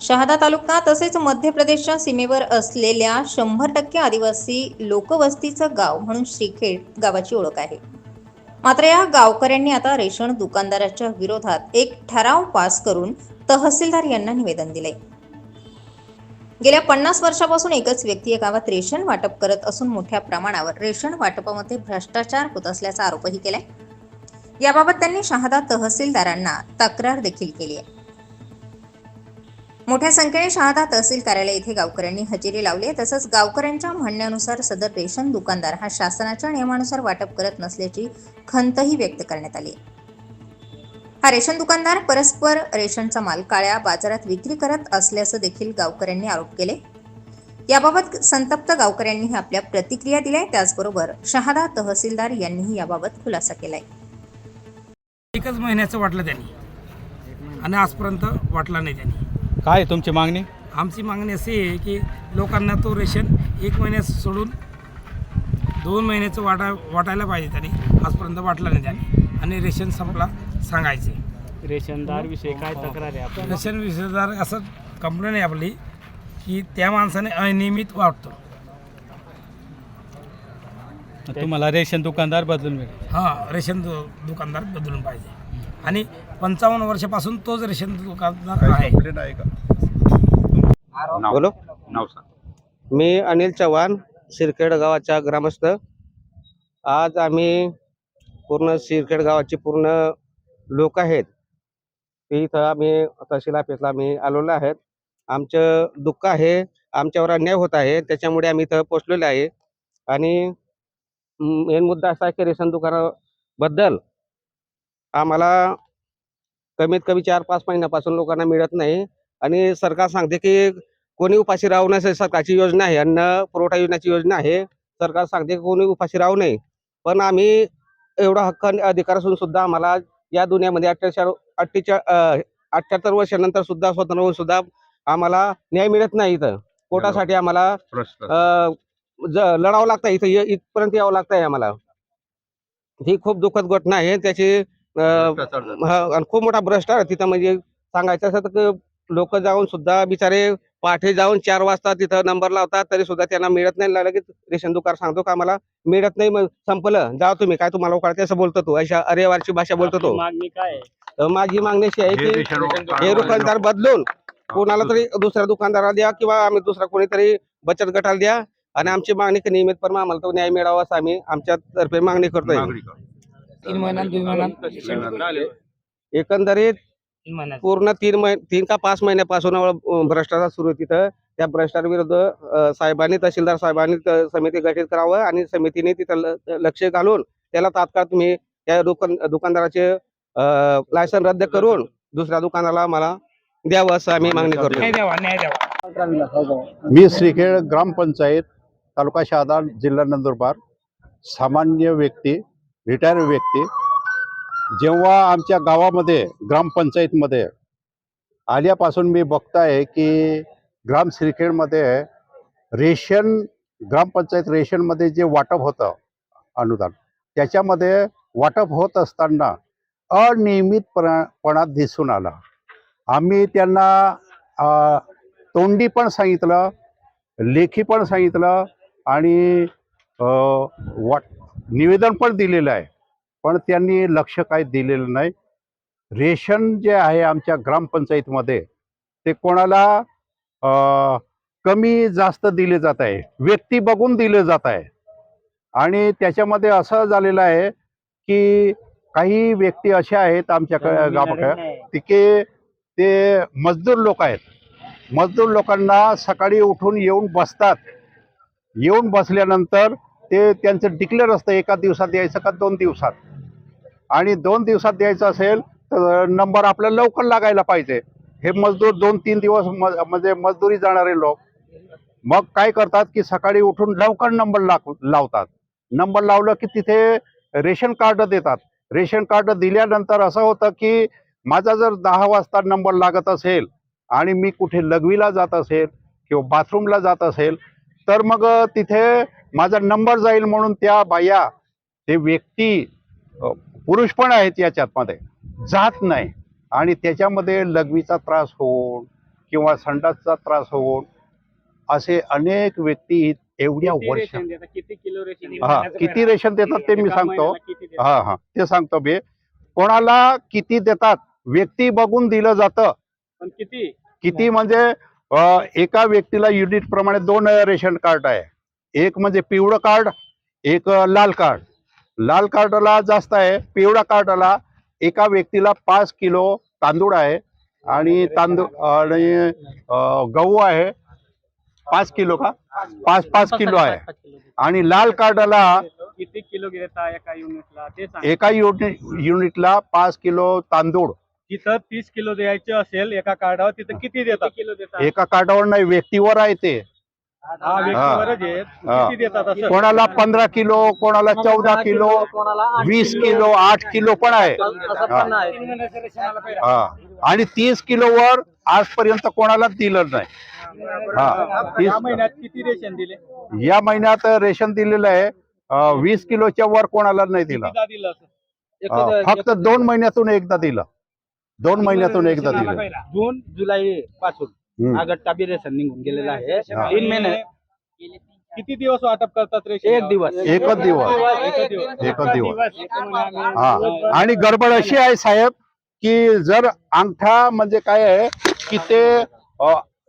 शहादा तालुका तसेच मध्य प्रदेशच्या सीमेवर असलेल्या शंभर टक्के आदिवासी लोकवस्तीचं गाव म्हणून श्रीखेड गावाची ओळख आहे. मात्र या गावकऱ्यांनी आता रेशन दुकानदाराच्या विरोधात एक ठराव पास करून तहसीलदार यांना निवेदन दिले गेल्या पन्नास वर्षापासून एकच व्यक्ती या गावात रेशन वाटप करत असून मोठ्या प्रमाणावर रेशन वाटपामध्ये भ्रष्टाचार होत असल्याचा आरोपही केलाय. याबाबत त्यांनी शहादा तहसीलदारांना तक्रार देखील केली आहे. मोठ्या संख्येने शहादा तहसील कार्यालय येथे गावकऱ्यांनी हजेरी लावली आहे. तसंच गावकऱ्यांच्या म्हणण्यानुसार सदर रेशन दुकानदार हा शासनाच्या नियमानुसार वाटप करत नसल्याची खंतही व्यक्त करण्यात आली हा रेशन दुकानदार परस्पर रेशनचा माल काळ्या बाजारात विक्री करत असल्याचं देखील गावकऱ्यांनी आरोप केले. याबाबत संतप्त गावकऱ्यांनीही आपल्या प्रतिक्रिया दिल्या त्याचबरोबर शहादा तहसीलदार यांनीही याबाबत खुलासा केलाय. एकच महिन्याचं वाटलं त्यांनी. आणि आजपर्यंत वाटला नाही त्यांनी. काय आहे तुमची मागणी? आमची मागणी अशी आहे की लोकांना तो रेशन एक महिन्यात सोडून दोन महिन्याचं वाटा वाटायला पाहिजे त्यांनी. आजपर्यंत वाटला नाही त्यांनी. आणि रेशन संपला सांगायचे. रेशनदार विषयी काय तक्रार आहे रेशन विषयदार असं कंप्लेंट आहे आपली की त्या माणसाने अनियमित वाटतो. तुम्हाला रेशन दुकानदार बदलून मिळेल. हां रेशन दु दुकानदार बदलून पाहिजे. आणि पंचावन्न वर्षापासून तोच रेशन दुकानदार आहे. बोलो. नाव सांग. मी अनिल चव्हाण सिरखेड गावाचा ग्रामस्थ. आज आम्ही पूर्ण सिरखेड गावाची पूर्ण लोक आहेत. ते इथं आम्ही तहसील ऑफिसला आम्ही आलेलो आहेत. आमचं दुःख आहे आमच्यावर अन्याय होत आहे त्याच्यामुळे आम्ही इथं पोचलेलो आहे. आणि मेन मुद्दा असा आहे की रेशन दुकानाबद्दल आम्हाला कमीत कमी चार पाच महिन्यापासून लोकांना मिळत नाही. आणि सरकार सांगते की कोणी उपाशी राहू नये सरकारची योजना आहे. अन्न पुरवठा योजनेची योजना आहे. सरकार सांगते की कोणी उपाशी राहू नये. पण आम्ही एवढा हक्क अधिकार असून सुद्धा आम्हाला या दुनियामध्ये अठ्ठेचाळ अठ्ठेचाळ अठ्ठ्याहत्तर वर्षानंतर सुद्धा स्वतंत्र होऊन सुद्धा आम्हाला न्याय मिळत नाही इथं. पोटासाठी आम्हाला लढावं लागतं इथं ये- इथपर्यंत यावं लागतंय आम्हाला. ही खूप दुःखद घटना आहे. त्याची. हा, आणि खूप मोठा भ्रष्ट आहे. तिथं म्हणजे सांगायचं असं तर लोक जाऊन सुद्धा बिचारे पाठे जाऊन चार वाजता तिथं नंबर लावतात तरी सुद्धा त्यांना मिळत नाही. लगेच रेशन दुकान सांगतो का मला मिळत नाही मग संपलं. जा तुम्ही काय तुम्हाला कळते असं बोलतो तो. अशा अरेवारची भाषा बोलतो तो. मागणी काय माझी मागणी अशी आहे हे की हे दुकानदार बदलून कोणाला तरी दुसऱ्या दुकानदाराला द्या किंवा आम्ही दुसरा कोणीतरी बचत गटाला द्या. आणि आमची मागणी की नियमित पण आम्हाला तो न्याय मिळावा असं आम्ही आमच्या तर्फे मागणी करतोय. तीन महिन्यात दोन महिन्यात. एकंदरीत तीन महिन्यात. पूर्ण तीन महिने तीन का पाच महिन्यापासून भ्रष्टाचार सुरू आहे तिथं. त्या भ्रष्टाचार विरुद्ध साहेबांनी तहसीलदार साहेबांनी समिती गठीत करावं आणि समितीने तिथं लक्ष घालून त्याला तात्काळ तुम्ही त्या दुकान दुकानदाराचे लायसन रद्द करून दुसऱ्या दुकानाला मला द्यावं असं आम्ही मागणी करतो. मी श्रीखेड ग्रामपंचायत तालुका शहादा जिल्हा नंदुरबार. सामान्य व्यक्ती रिटायर व्यक्ती जेव्हा आमच्या गावामध्ये ग्रामपंचायतमध्ये आल्यापासून मी बघताय की ग्राम श्रीखेडमध्ये रेशन ग्रामपंचायत रेशनमध्ये जे वाटप होतं अनुदान त्याच्यामध्ये वाटप होत असताना अनियमितपणा दिसून आला. आम्ही त्यांना तोंडी पण सांगितलं लेखी पण सांगितलं आणि वाट निवेदन पण दिलेलं आहे. पण त्यांनी लक्ष काही दिलेलं नाही. रेशन जे आहे आमच्या ग्रामपंचायतीमध्ये ते कोणाला कमी जास्त दिले जात आहे. व्यक्ती बघून दिले जात आहे. आणि त्याच्यामध्ये असं झालेलं आहे की काही व्यक्ती अशा आहेत आमच्या गावाकडे तिके ते मजदूर लोक आहेत. मजदूर लोकांना सकाळी उठून येऊन बसतात. येऊन बसल्यानंतर ते त्यांचं डिक्लेअर असतं एका दिवसात द्यायचं का दोन दिवसात. आणि दोन दिवसात द्यायचं असेल तर नंबर आपल्याला लवकर लागायला पाहिजे. हे मजदूर दोन तीन दिवस म्हणजे मजदुरी जाणारे लोक मग काय करतात की सकाळी उठून लवकर नंबर लाग लावतात. नंबर लावलं की तिथे रेशन कार्ड देतात. रेशन कार्ड दिल्यानंतर असं होतं की माझा जर दहा वाजता नंबर लागत असेल आणि मी कुठे लघवीला जात असेल किंवा बाथरूमला जात असेल तर मग तिथे माझा नंबर जाईल म्हणून त्या बाया ते व्यक्ती पुरुष पण आहेत याच्यात मध्ये जात नाही. आणि त्याच्यामध्ये लघवीचा त्रास होऊन किंवा संडासचा त्रास होऊन असे अनेक व्यक्ती एवढ्या वर्ष हा किती रेशन देतात ते मी सांगतो? हा हा. ते सांगतो मी कोणाला किती देतात? व्यक्ती बघून दिलं जातं. किती? किती म्हणजे एका व्यक्तीला युनिट प्रमाणे दोन रेशन कार्ड आहे. एक म्हणजे पिवळं कार्ड एक लाल कार्ड लाल कार्डला जास्त आहे. पिवळ्या कार्डला एका व्यक्तीला पाच किलो तांदूळ आहे आणि तांदूळ आणि गहू आहे. पाच किलो का? पाच पाच किलो आहे. आणि लाल कार्डला किती किलो देता एका युनिटला एका युनिट युनिटला पाच किलो तांदूळ. तिथं तीस किलो द्यायचे असेल एका कार्डावर तिथं किती देतात? किलो देतात एका कार्डावर नाही व्यक्तीवर आहे ते. हा कोणाला पंधरा किलो कोणाला चौदा किलो वीस किलो. आठ किलो पण आहे. हा. आणि तीस किलोवर आजपर्यंत कोणाला दिलं नाही. हा. तीस या महिन्यात किती रेशन दिले? या महिन्यात रेशन दिलेलं आहे. वीस किलोच्या वर कोणाला नाही दिलं. फक्त दोन महिन्यातून एकदा दिलं. दोन महिन्यातून एकदा दिलं. जून जुलै पासून. हा गट्टा बी रेशन निघून गेलेला आहे. तीन महिने. किती दिवस वाटप करतात रेशन एक दिवस. एकच दिवस. एकच दिवस. एकच हा. आणि गडबड अशी आहे साहेब की जर अंगठा म्हणजे काय आहे की ते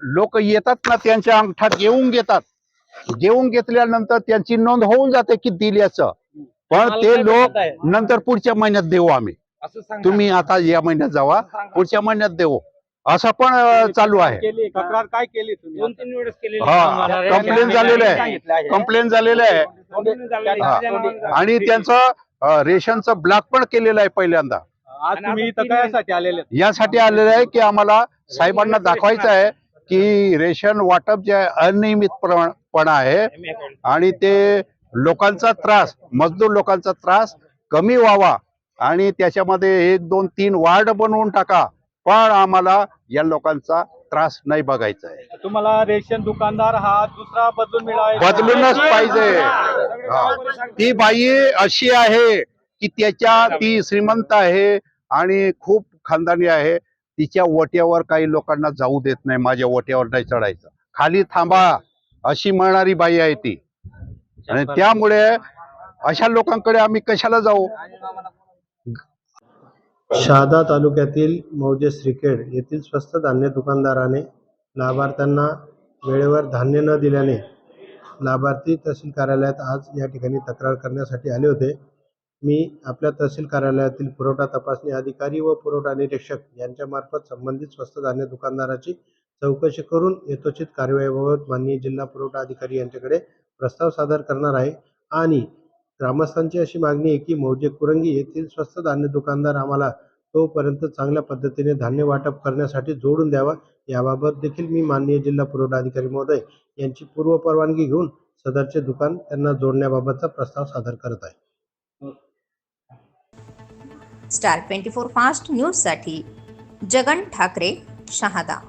लोक येतात ना त्यांच्या अंगठा घेऊन घेतात. घेऊन घेतल्यानंतर त्यांची नोंद होऊन जाते की दिल्याचं पण ते लोक नंतर पुढच्या महिन्यात देऊ आम्ही. तुम्ही आता या महिन्यात जावा. पुढच्या महिन्यात देऊ. असं पण चालू आहे. केली तक्रार काय केली तुम्ही? दोन तीन वेळेस केलेली. हा कंप्लेंट झालेलं आहे. कंप्लेंट झालेलं आहे. कंप्लेंट झालेली. आहे. आणि त्यांचं अं, रेशनचं ब्लॉक पण केलेलं आहे पहिल्यांदा. आज तुम्ही इथं कशासाठी आलेले यासाठी आलेलं आहे की आम्हाला साहेबांना दाखवायचं आहे की रेशन वाटप जे आहे अनियमितपणा आहे. आणि ते लोकांचा त्रास मजदूर लोकांचा त्रास कमी व्हावा. आणि त्याच्यामध्ये एक दोन तीन वार्ड बनवून टाका. पण आम्हाला या लोकांचा त्रास नाही बघायचा आहे. तुम्हाला रेशन दुकानदार हा दुसरा बदलून मिळावा बदलूनच पाहिजे. हा. ती बाई अशी आहे की त्याच्या ती श्रीमंत आहे आणि खूप खानदानी आहे. तिच्या वट्यावर काही लोकांना जाऊ देत नाही माझ्या वट्यावर नाही चढायचं. खाली थांबा अशी म्हणणारी बाई आहे ती. आणि त्यामुळे अशा लोकांकडे आम्ही कशाला जाऊ? शहादा तालुक्यातील मौजे श्रीखेड येथील स्वस्त धान्य दुकानदाराने लाभार्थ्यांना वेळेवर धान्य न दिल्याने लाभार्थी तहसील कार्यालयात आज या ठिकाणी तक्रार करण्यासाठी आले होते. मी आपल्या तहसील कार्यालयातील पुरवठा तपासणी अधिकारी व पुरवठा निरीक्षक यांच्यामार्फत संबंधित स्वस्त धान्य दुकानदाराची चौकशी करून यथोचित कारवाईबाबत माननीय जिल्हा पुरवठा अधिकारी यांच्याकडे प्रस्ताव सादर करणार आहे आणि ग्रामस्थांची अशी मागणी आहे की मौजे कुरंगी येथील स्वस्त धान्य दुकानदार आम्हाला तोपर्यंत चांगल्या पद्धतीने धान्य वाटप करण्यासाठी जोडून द्यावा. याबाबत देखील मी माननीय जिल्हा पुरवठा अधिकारी महोदय यांची पूर्व परवानगी घेऊन सदरचे दुकान त्यांना जोडण्याबाबतचा प्रस्ताव सादर करत आहे. स्टार ट्वेंटी फोर फास्ट न्यूजसाठी जगन ठाकरे शहादा.